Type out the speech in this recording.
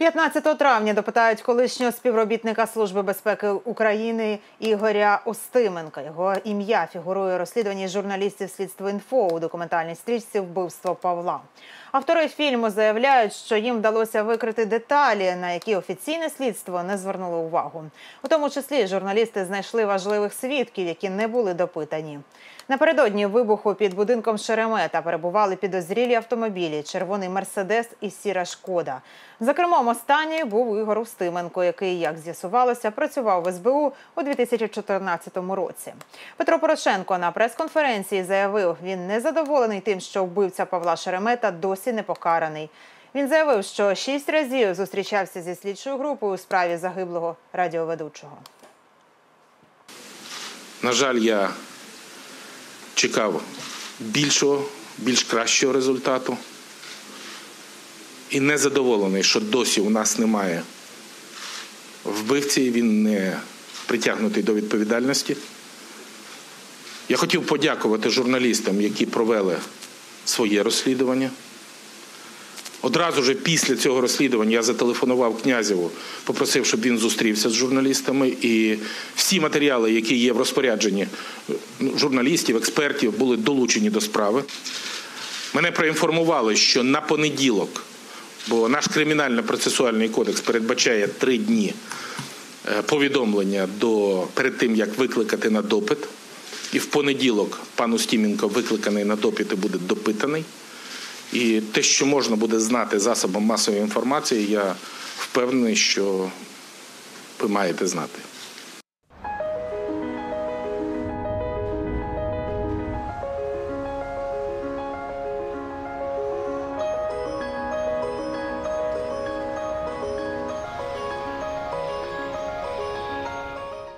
15 травня допитають колишнього співробітника Служби безпеки України Ігоря Остименка. Його ім'я фігурує у розслідуванні журналістів слідства інфо у документальній стрічці Вбивство Павла. Автори фільму заявляють, що їм вдалося викрити деталі, на які офіційне слідство не звернуло увагу. У тому числі журналісти знайшли важливих свідків, які не були допитані. Напередодні вибуху під будинком Шеремета перебували підозрілі автомобілі, червоний мерседес і сіра шкода. За кермом був Ігор Устименко, який, як з'ясувалося, працював в СБУ у 2014 році. Петро Порошенко на прес-конференції заявив, він не задоволений тим, що вбивця Павла Шеремета досі не покараний. Він заявив, що шість разів зустрічався зі слідчою групою у справі загиблого радіоведучого. На жаль, я чекав більшого, більш кращого результату. І не задоволений, що досі у нас немає вбивці, він не притягнутий до відповідальності. Я хотів подякувати журналістам, які провели своє розслідування. Одразу ж після цього розслідування я зателефонував князеву, попросив, щоб він зустрівся з журналістами. І всі матеріали, які є в розпорядженні ну, журналістів, експертів, були долучені до справи. Мене проінформували, що на понеділок, бо наш кримінально-процесуальний кодекс передбачає три дні е, повідомлення до перед тим, як викликати на допит. І в понеділок пан Устіменко викликаний на допит і буде допитаний. І те, що можна буде знати засобом масової інформації, я впевнений, що ви маєте знати.